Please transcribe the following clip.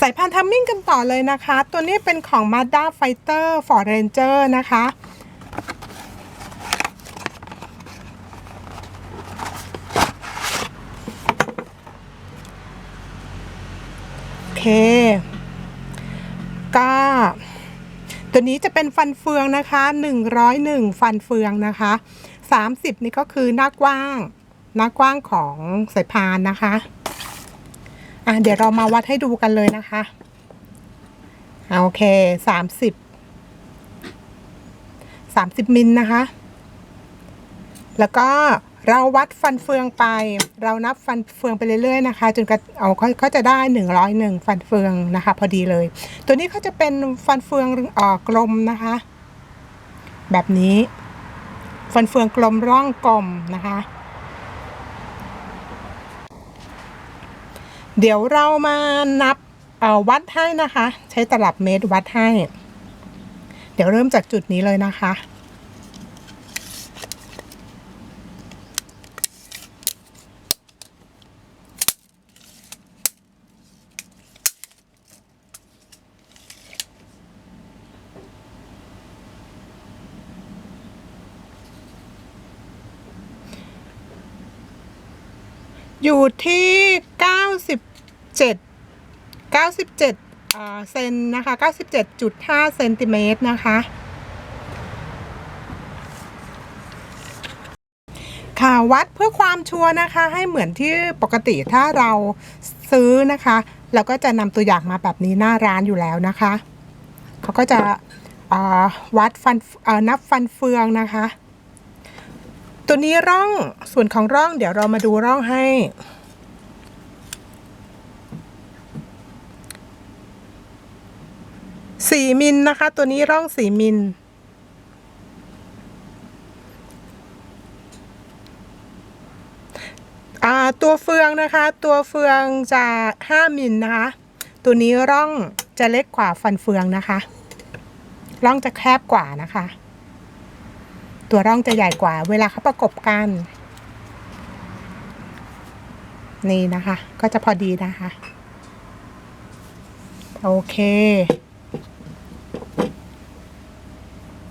สายพานทัมมิ่งกันต่อเลยนะคะ ตัวนี้เป็นของ Mazda Fighter Ford Ranger นะคะ โอเค ก็ตัวนี้จะเป็นฟันเฟืองนะคะ 101 ฟันเฟืองนะคะ 30 นี่ก็คือหน้ากว้าง หน้ากว้างของสายพานนะคะ อะเดี๋ยวเรามาวัดให้ดูกันเลยนะคะโอะโอเค30 30มิลนะคะ แล้วก็เราวัดฟันเฟืองไป เรานับฟันเฟืองไปเรื่อยๆนะคะ จนกระเอาเขาเขาจะได้101ฟันเฟืองนะคะ พอดีเลย ตัวนี้เขาจะเป็นฟันเฟืองเอ่อกลมนะคะ แบบนี้ ฟันเฟืองกลมร่องกลมนะคะ เดี๋ยวเรามานับวัดให้นะคะ ใช้ตลับเมตรวัดให้ เดี๋ยวเริ่มจากจุดนี้เลยนะคะ อยู่ที่ 97 97อ่าเซนนะคะ 97.5เซนติเมตรนะคะ ค่ะวัดเพื่อความชัวร์นะคะ ให้เหมือนที่ปกติถ้าเราซื้อนะคะเราก็จะนำตัวอย่างมาแบบนี้หน้าร้านอยู่แล้วนะคะ เขาก็จะวัดฟันนับฟันเฟืองนะคะ ตัวนี้ร่องส่วนของร่อง เดี๋ยวเรามาดูร่องให้ สี่มิลนะคะ ตัวนี้ร่องสี่มิลตัวเฟืองนะคะ ตัวเฟืองจะ5มิลนะคะ ตัวนี้ร่องจะเล็กกว่าฟันเฟืองนะคะ ร่องจะแคบกว่านะคะ ตัวร่องจะใหญ่กว่า เวลาเขาประกบกัน นี่นะคะ ก็จะพอดีนะคะ โอเค